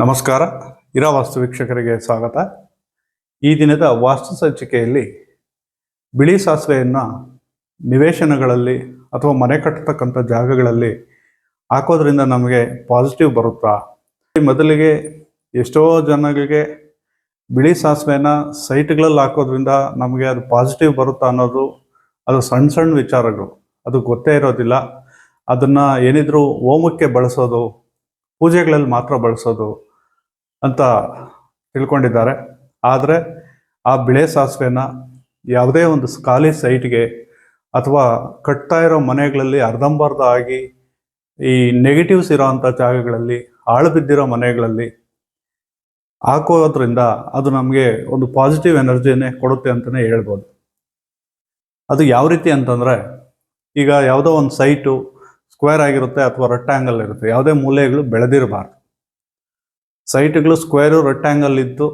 ನಮಸ್ಕಾರ. ಇರಾ ವಾಸ್ತು ವೀಕ್ಷಕರಿಗೆ ಸ್ವಾಗತ. ಈ ದಿನದ ವಾಸ್ತು ಸಂಚಿಕೆಯಲ್ಲಿ ಬಿಳಿ ಸಾಸಿವೆಯನ್ನು ನಿವೇಶನಗಳಲ್ಲಿ ಅಥವಾ ಮನೆ ಕಟ್ಟತಕ್ಕಂಥ ಜಾಗಗಳಲ್ಲಿ ಹಾಕೋದ್ರಿಂದ ನಮಗೆ ಪಾಸಿಟಿವ್ ಬರುತ್ತಾ? ಮೊದಲಿಗೆ ಎಷ್ಟೋ ಜನಗಳಿಗೆ ಬಿಳಿ ಸಾಸಿವೆನ ಸೈಟ್ಗಳಲ್ಲಿ ಹಾಕೋದ್ರಿಂದ ನಮಗೆ ಅದು ಪಾಸಿಟಿವ್ ಬರುತ್ತಾ ಅನ್ನೋದು ಅದು ಸಣ್ಣ ಸಣ್ಣ ವಿಚಾರಗಳು. ಅದು ಗೊತ್ತೇ ಇರೋದಿಲ್ಲ. ಅದನ್ನು ಏನಿದ್ರೂ ಹೋಮಕ್ಕೆ ಬಳಸೋದು, ಪೂಜೆಗಳಲ್ಲಿ ಮಾತ್ರ ಬಳಸೋದು ಅಂತ ತಿಳ್ಕೊಂಡಿದ್ದಾರೆ. ಆದರೆ ಆ ಬಿಳೆ ಸಾಸಿವೆನ ಯಾವುದೇ ಒಂದು ಖಾಲಿ ಸೈಟ್ಗೆ ಅಥವಾ ಕಟ್ತಾ ಇರೋ ಮನೆಗಳಲ್ಲಿ ಅರ್ಧಂಬರ್ಧ ಆಗಿ ಈ ನೆಗೆಟಿವ್ಸ್ ಇರೋವಂಥ ಜಾಗಗಳಲ್ಲಿ ಆಳು ಬಿದ್ದಿರೋ ಮನೆಗಳಲ್ಲಿ ಹಾಕೋದ್ರಿಂದ ಅದು ನಮಗೆ ಒಂದು ಪಾಸಿಟಿವ್ ಎನರ್ಜಿನೇ ಕೊಡುತ್ತೆ ಅಂತಲೇ ಹೇಳ್ಬೋದು. ಅದು ಯಾವ ರೀತಿ ಅಂತಂದರೆ ಈಗ ಯಾವುದೋ ಒಂದು ಸೈಟು ಸ್ಕ್ವೇರ್ ಆಗಿರುತ್ತೆ ಅಥವಾ ರೆಕ್ಟ್ಯಾಂಗಲ್ ಇರುತ್ತೆ, ಯಾವುದೇ ಮೂಲೆಗಳು ಬೆಳೆದಿರಬಾರ್ದು. ಸೈಟ್ಗಳು ಸ್ಕ್ವೇರು ರೆಕ್ಟ್ಯಾಂಗಲ್ ಇದ್ದು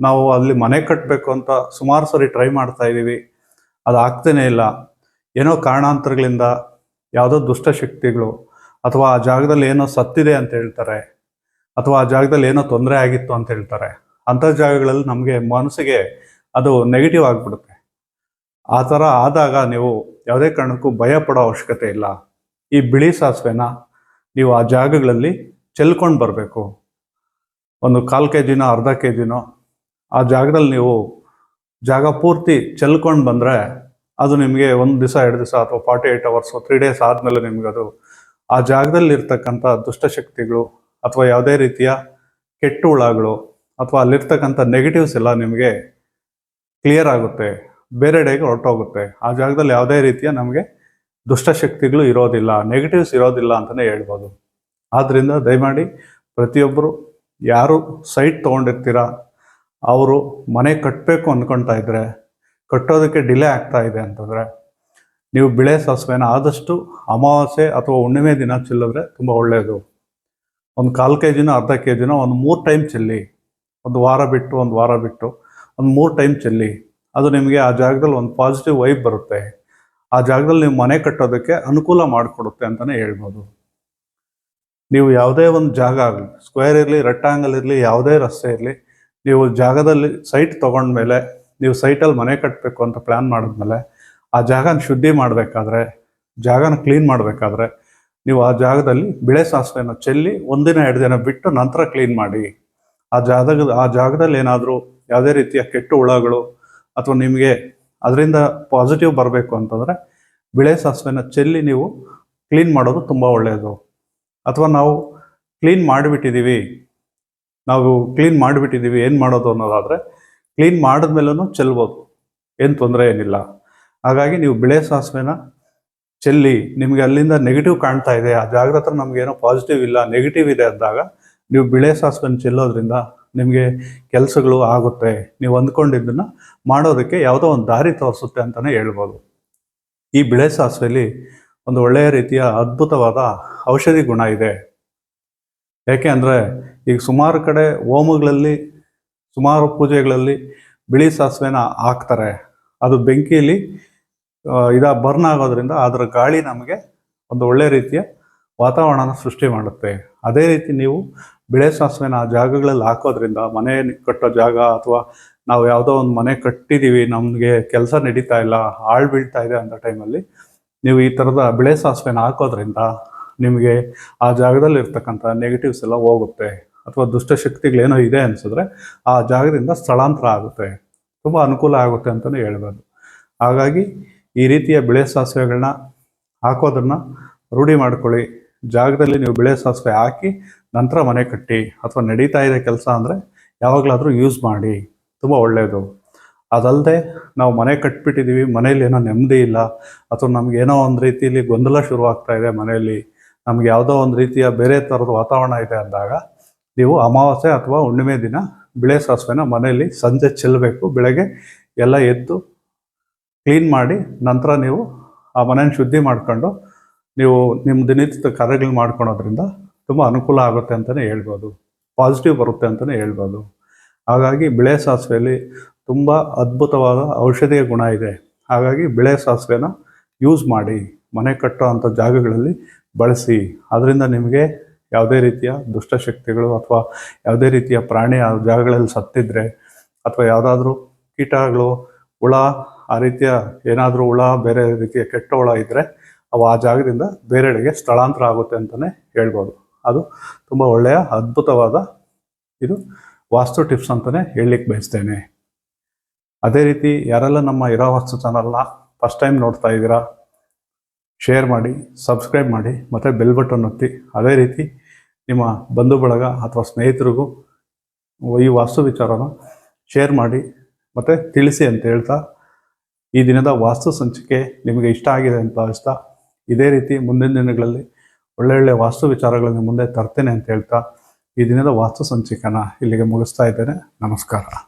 ನಾವು ಅಲ್ಲಿ ಮನೆ ಕಟ್ಟಬೇಕು ಅಂತ ಸುಮಾರು ಸರಿ ಟ್ರೈ ಮಾಡ್ತಾ ಇದ್ದೀವಿ. ಅದು ಆಗ್ತಾನೇ ಇಲ್ಲ. ಏನೋ ಕಾರಣಾಂತರಗಳಿಂದ ಯಾವುದೋ ದುಷ್ಟಶಕ್ತಿಗಳು ಅಥವಾ ಆ ಜಾಗದಲ್ಲಿ ಏನೋ ಸತ್ತಿದೆ ಅಂತ ಹೇಳ್ತಾರೆ, ಅಥವಾ ಆ ಜಾಗದಲ್ಲಿ ಏನೋ ತೊಂದರೆ ಆಗಿತ್ತು ಅಂತ ಹೇಳ್ತಾರೆ. ಅಂಥ ಜಾಗಗಳಲ್ಲಿ ನಮಗೆ ಮನಸ್ಸಿಗೆ ಅದು ನೆಗೆಟಿವ್ ಆಗಿಬಿಡುತ್ತೆ. ಆ ಥರ ಆದಾಗ ನೀವು ಯಾವುದೇ ಕಾರಣಕ್ಕೂ ಭಯ ಪಡೋ ಅವಶ್ಯಕತೆ ಇಲ್ಲ. ಈ ಬಿಳಿ ಸಾಸಿವೆನ ನೀವು ಆ ಜಾಗಗಳಲ್ಲಿ ಚೆಲ್ಕೊಂಡು ಬರಬೇಕು. ಒಂದು ಕಾಲು ಕೆ ಜಿನೋ, ಅರ್ಧ ಕೆ ಜಿನೋ, ಆ ಜಾಗದಲ್ಲಿ ನೀವು ಜಾಗ ಪೂರ್ತಿ ಚೆಲ್ಕೊಂಡು ಬಂದರೆ ಅದು ನಿಮಗೆ ಒಂದು ದಿವಸ ಎರಡು ದಿವಸ ಅಥವಾ forty eight hours three days ಆದಮೇಲೆ ನಿಮ್ಗೆ ಅದು ಆ ಜಾಗದಲ್ಲಿ ಇರ್ತಕ್ಕಂಥ ದುಷ್ಟಶಕ್ತಿಗಳು ಅಥವಾ ಯಾವುದೇ ರೀತಿಯ ಕೆಟ್ಟ ಹುಳಗಳು ಅಥವಾ ಅಲ್ಲಿರ್ತಕ್ಕಂಥ ನೆಗೆಟಿವ್ಸ್ ಎಲ್ಲ ನಿಮಗೆ ಕ್ಲಿಯರ್ ಆಗುತ್ತೆ ಬೇರೆಡೆಗೆ ಹೊರಟೋಗುತ್ತೆ. ಆ ಜಾಗದಲ್ಲಿ ಯಾವುದೇ ರೀತಿಯ ನಮಗೆ ದುಷ್ಟಶಕ್ತಿಗಳು ಇರೋದಿಲ್ಲ ನೆಗೆಟಿವ್ಸ್ ಇರೋದಿಲ್ಲ ಅಂತಲೇ ಹೇಳ್ಬೋದು. ಆದ್ದರಿಂದ ದಯಮಾಡಿ ಪ್ರತಿಯೊಬ್ಬರು ಯಾರು ಸೈಟ್ ತೊಗೊಂಡಿರ್ತೀರ? ಅವರು ಮನೆ ಕಟ್ಟಬೇಕು ಅಂದ್ಕೊಳ್ತಾ ಇದ್ದರೆ ಕಟ್ಟೋದಕ್ಕೆ ಡಿಲೇ ಆಗ್ತಾ ಇದೆ ಅಂತಂದರೆ ನೀವು ಬಿಳೆ ಸಾಸಿವೆನ ಆದಷ್ಟು ಅಮಾವಾಸ್ಯೆ ಅಥವಾ ಹುಣ್ಣಿಮೆ ದಿನ ಚೆಲ್ಲಿದ್ರೆ ತುಂಬ ಒಳ್ಳೆಯದು ಒಂದು ಕಾಲು ಕೆ ಜಿನೋ ಅರ್ಧ ಕೆ ಜಿನೋ ಒಂದು ಮೂರು ಟೈಮ್ ಚೆಲ್ಲಿ. ಒಂದು ವಾರ ಬಿಟ್ಟು, ಒಂದು ವಾರ ಬಿಟ್ಟು ಒಂದು ಮೂರು ಟೈಮ್ ಚೆಲ್ಲಿ. ಅದು ನಿಮಗೆ ಆ ಜಾಗದಲ್ಲಿ ಒಂದು ಪಾಸಿಟಿವ್ ವೈಬ್ ಬರುತ್ತೆ. ಆ ಜಾಗದಲ್ಲಿ ನೀವು ಮನೆ ಕಟ್ಟೋದಕ್ಕೆ ಅನುಕೂಲ ಮಾಡಿಕೊಡುತ್ತೆ ಅಂತಲೇ ಹೇಳ್ಬೋದು. ನೀವು ಯಾವುದೇ ಒಂದು ಜಾಗ ಆಗಲಿ ಸ್ಕ್ವೇರ್ ಇರಲಿ ರೆಕ್ಟಾಂಗಲ್ ಇರಲಿ, ಯಾವುದೇ ರಸ್ತೆ ಇರಲಿ, ನೀವು ಜಾಗದಲ್ಲಿ ಸೈಟ್ ತೊಗೊಂಡ್ಮೇಲೆ ನೀವು ಸೈಟಲ್ಲಿ ಮನೆ ಕಟ್ಟಬೇಕು ಅಂತ ಪ್ಲ್ಯಾನ್ ಮಾಡಿದ್ಮೇಲೆ ಆ ಜಾಗನ ಶುದ್ಧಿ ಮಾಡಬೇಕಾದ್ರೆ, ಜಾಗನ ಕ್ಲೀನ್ ಮಾಡಬೇಕಾದ್ರೆ ನೀವು ಆ ಜಾಗದಲ್ಲಿ ಬಿಳೆ ಸಾಸಿವೆನ ಚೆಲ್ಲಿ ಒಂದಿನ, ಎರಡು ದಿನ ಬಿಟ್ಟು ನಂತರ ಕ್ಲೀನ್ ಮಾಡಿ. ಆ ಜಾಗದ, ಆ ಜಾಗದಲ್ಲಿ ಏನಾದರೂ ಯಾವುದೇ ರೀತಿಯ ಕೆಟ್ಟು ಹುಳಗಳು ಅಥವಾ ನಿಮಗೆ ಅದರಿಂದ ಪಾಸಿಟಿವ್ ಬರಬೇಕು ಅಂತಂದರೆ ಬಿಳೆ ಸಾಸಿವೆನ ಚೆಲ್ಲಿ ನೀವು ಕ್ಲೀನ್ ಮಾಡೋದು ತುಂಬ ಒಳ್ಳೆಯದು ಅಥವಾ ನಾವು ಕ್ಲೀನ್ ಮಾಡಿಬಿಟ್ಟಿದ್ದೀವಿ ನಾವು ಕ್ಲೀನ್ ಮಾಡಿಬಿಟ್ಟಿದ್ದೀವಿ ಏನು ಮಾಡೋದು ಅನ್ನೋದಾದರೆ ಕ್ಲೀನ್ ಮಾಡಿದ್ಮೇಲೂ ಚೆಲ್ಬೋದು, ಏನು ತೊಂದರೆ ಏನಿಲ್ಲ. ಹಾಗಾಗಿ ನೀವು ಬಿಳೆ ಸಾಸಿವೆನ ಚೆಲ್ಲಿ, ನಿಮಗೆ ಅಲ್ಲಿಂದ ನೆಗೆಟಿವ್ ಕಾಣ್ತಾ ಇದೆ, ಆ ಜಾಗದ ಹತ್ರ ನಮಗೇನೋ ಪಾಸಿಟಿವ್ ಇಲ್ಲ ನೆಗೆಟಿವ್ ಇದೆ ಅಂದಾಗ, ನೀವು ಬಿಳೆ ಸಾಸಿವೆನ ಚೆಲ್ಲೋದ್ರಿಂದ ನಿಮಗೆ ಕೆಲಸಗಳು ಆಗುತ್ತೆ. ನೀವು ಅಂದ್ಕೊಂಡಿದ್ದನ್ನು ಮಾಡೋದಕ್ಕೆ ಯಾವುದೋ ಒಂದು ದಾರಿ ತೋರಿಸುತ್ತೆ ಅಂತಲೇ ಹೇಳ್ಬೋದು. ಈ ಬಿಳೆ ಸಾಸಿವೆಯಲ್ಲಿ ಒಂದು ಒಳ್ಳೆಯ ರೀತಿಯ ಅದ್ಭುತವಾದ ಔಷಧಿ ಗುಣ ಇದೆ. ಯಾಕೆ ಅಂದರೆ ಈಗ ಸುಮಾರು ಕಡೆ ಹೋಮಗಳಲ್ಲಿ, ಸುಮಾರು ಪೂಜೆಗಳಲ್ಲಿ ಬಿಳಿ ಸಾಸಿವೆನ ಹಾಕ್ತಾರೆ. ಅದು ಬೆಂಕಿಯಲ್ಲಿ ಇದ ಬರ್ನ್ ಆಗೋದ್ರಿಂದ ಅದರ ಗಾಳಿ ನಮಗೆ ಒಂದು ಒಳ್ಳೆಯ ರೀತಿಯ ವಾತಾವರಣನ ಸೃಷ್ಟಿ ಮಾಡುತ್ತೆ. ಅದೇ ರೀತಿ ನೀವು ಬಿಳೆ ಸಾಸಿವೆನ ಆ ಜಾಗಗಳಲ್ಲಿ ಹಾಕೋದ್ರಿಂದ ಮನೆ ಕಟ್ಟೋ ಜಾಗ ಅಥವಾ ನಾವು ಯಾವುದೋ ಒಂದು ಮನೆ ಕಟ್ಟಿದ್ದೀವಿ ನಮಗೆ ಕೆಲಸ ನಡೀತಾ ಇಲ್ಲ ಆಳ್ ಬೀಳ್ತಾ ಇದೆ ಅಂತ ಟೈಮಲ್ಲಿ ನೀವು ಈ ಥರದ ಬಿಳೆ ಸಾಸಿವೆನ ಹಾಕೋದ್ರಿಂದ ನಿಮಗೆ ಆ ಜಾಗದಲ್ಲಿ ಇರ್ತಕ್ಕಂಥ ನೆಗೆಟಿವ್ಸ್ ಎಲ್ಲ ಹೋಗುತ್ತೆ. ಅಥವಾ ದುಷ್ಟಶಕ್ತಿಗಳೇನೋ ಇದೆ ಅನಿಸಿದ್ರೆ ಆ ಜಾಗದಿಂದ ಸ್ಥಳಾಂತರ ಆಗುತ್ತೆ. ತುಂಬ ಅನುಕೂಲ ಆಗುತ್ತೆ ಅಂತಲೇ ಹೇಳ್ಬೋದು. ಹಾಗಾಗಿ ಈ ರೀತಿಯ ಬಿಳೆ ಸಾಸಿವೆಗಳನ್ನ ಹಾಕೋದನ್ನು ರೂಢಿ ಮಾಡ್ಕೊಳ್ಳಿ. ಜಾಗದಲ್ಲಿ ನೀವು ಬಿಳೆ ಸಾಸಿವೆ ಹಾಕಿ ನಂತರ ಮನೆ ಕಟ್ಟಿ ಅಥವಾ ನಡೀತಾ ಇದೆ ಕೆಲಸ ಅಂದರೆ ಯಾವಾಗಲಾದರೂ ಯೂಸ್ ಮಾಡಿ. ತುಂಬ ಒಳ್ಳೆಯದು ಅದಲ್ಲದೆ ನಾವು ಮನೆ ಕಟ್ಬಿಟ್ಟಿದ್ದೀವಿ ಮನೇಲಿ ಏನೋ ನೆಮ್ಮದಿ ಇಲ್ಲ, ಅಥವಾ ನಮ್ಗೆ ಏನೋ ಒಂದು ರೀತಿಯಲ್ಲಿ ಗೊಂದಲ ಶುರುವಾಗ್ತಾ ಇದೆ ಮನೆಯಲ್ಲಿ, ನಮ್ಗೆ ಯಾವುದೋ ಒಂದು ರೀತಿಯ ಬೇರೆ ಥರದ ವಾತಾವರಣ ಇದೆ ಅಂದಾಗ, ನೀವು ಅಮಾವಾಸ್ಯೆ ಅಥವಾ ಹುಣ್ಣಿಮೆ ದಿನ ಬಿಳೆ ಸಾಸಿವೆನ ಮನೆಯಲ್ಲಿ ಸಂಜೆ ಚೆಲ್ಲಬೇಕು ಬೆಳಗ್ಗೆ ಎಲ್ಲ ಎದ್ದು ಕ್ಲೀನ್ ಮಾಡಿ, ನಂತರ ನೀವು ಆ ಮನೆಯನ್ನು ಶುದ್ಧಿ ಮಾಡ್ಕೊಂಡು, ನೀವು ನಿಮ್ಮ ದಿನನಿತ್ಯದ ಕಾರ್ಯಗಳು ಮಾಡ್ಕೊಳೋದ್ರಿಂದ ತುಂಬ ಅನುಕೂಲ ಆಗುತ್ತೆ ಅಂತಲೇ ಹೇಳ್ಬೋದು, ಪಾಸಿಟಿವ್ ಬರುತ್ತೆ ಅಂತಲೇ ಹೇಳ್ಬೋದು. ಹಾಗಾಗಿ ಬಿಳೆ ಸಾಸಿವೆಯಲ್ಲಿ ತುಂಬ ಅದ್ಭುತವಾದ ಔಷಧೀಯ ಗುಣ ಇದೆ. ಹಾಗಾಗಿ ಬಿಳೆ ಸಾಸಿವೆನ ಯೂಸ್ ಮಾಡಿ, ಮನೆ ಕಟ್ಟೋ ಅಂಥ ಜಾಗಗಳಲ್ಲಿ ಬಳಸಿ ಅದರಿಂದ ನಿಮಗೆ ಯಾವುದೇ ರೀತಿಯ ದುಷ್ಟಶಕ್ತಿಗಳು ಅಥವಾ ಯಾವುದೇ ರೀತಿಯ ಪ್ರಾಣಿ ಆ ಜಾಗಗಳಲ್ಲಿ ಸತ್ತಿದ್ರೆ ಅಥವಾ ಯಾವುದಾದ್ರೂ ಕೀಟಗಳು, ಹುಳ, ಆ ರೀತಿಯ ಏನಾದರೂ ಹುಳ ಬೇರೆ ರೀತಿಯ ಕೆಟ್ಟ ಹುಳ ಇದ್ದರೆ ಅವು ಆ ಜಾಗದಿಂದ ಬೇರೆಡೆಗೆ ಸ್ಥಳಾಂತರ ಆಗುತ್ತೆ ಅಂತಲೇ ಹೇಳ್ಬೋದು. ಅದು ತುಂಬ ಒಳ್ಳೆಯ ಅದ್ಭುತವಾದ ಇದು ವಾಸ್ತು ಟಿಪ್ಸ್ ಅಂತಲೇ ಹೇಳಲಿಕ್ಕೆ ಬಯಸ್ತೇನೆ. ಅದೇ ರೀತಿ ಯಾರೆಲ್ಲ ನಮ್ಮ ಇರೋ ವಾಸ್ತು ಚಾನಲ್ನ ಫಸ್ಟ್ ಟೈಮ್ ನೋಡ್ತಾ ಇದ್ದೀರಾ ಶೇರ್ ಮಾಡಿ ಸಬ್ಸ್ಕ್ರೈಬ್ ಮಾಡಿ, ಮತ್ತು ಬೆಲ್ ಬಟನ್ ಒತ್ತಿ. ಅದೇ ರೀತಿ ನಿಮ್ಮ ಬಂಧು ಬಳಗ ಅಥವಾ ಸ್ನೇಹಿತರಿಗೂ ಈ ವಾಸ್ತು ವಿಚಾರನ ಶೇರ್ ಮಾಡಿ, ಮತ್ತು ತಿಳಿಸಿ ಅಂತ ಹೇಳ್ತಾ, ಈ ದಿನದ ವಾಸ್ತು ಸಂಚಿಕೆ ನಿಮಗೆ ಇಷ್ಟ ಆಗಿದೆ ಅಂತ ಭಾವಿಸ್ತಾ, ಇದೇ ರೀತಿ ಮುಂದಿನ ದಿನಗಳಲ್ಲಿ ಒಳ್ಳೊಳ್ಳೆ ವಾಸ್ತು ವಿಚಾರಗಳನ್ನು ಮುಂದೆ ತರ್ತೇನೆ ಅಂತ ಹೇಳ್ತಾ, ಈ ದಿನದ ವಾಸ್ತು ಸಂಚಿಕೆನ ಇಲ್ಲಿಗೆ ಮುಗಿಸ್ತಾ ಇದ್ದೇನೆ. ನಮಸ್ಕಾರ.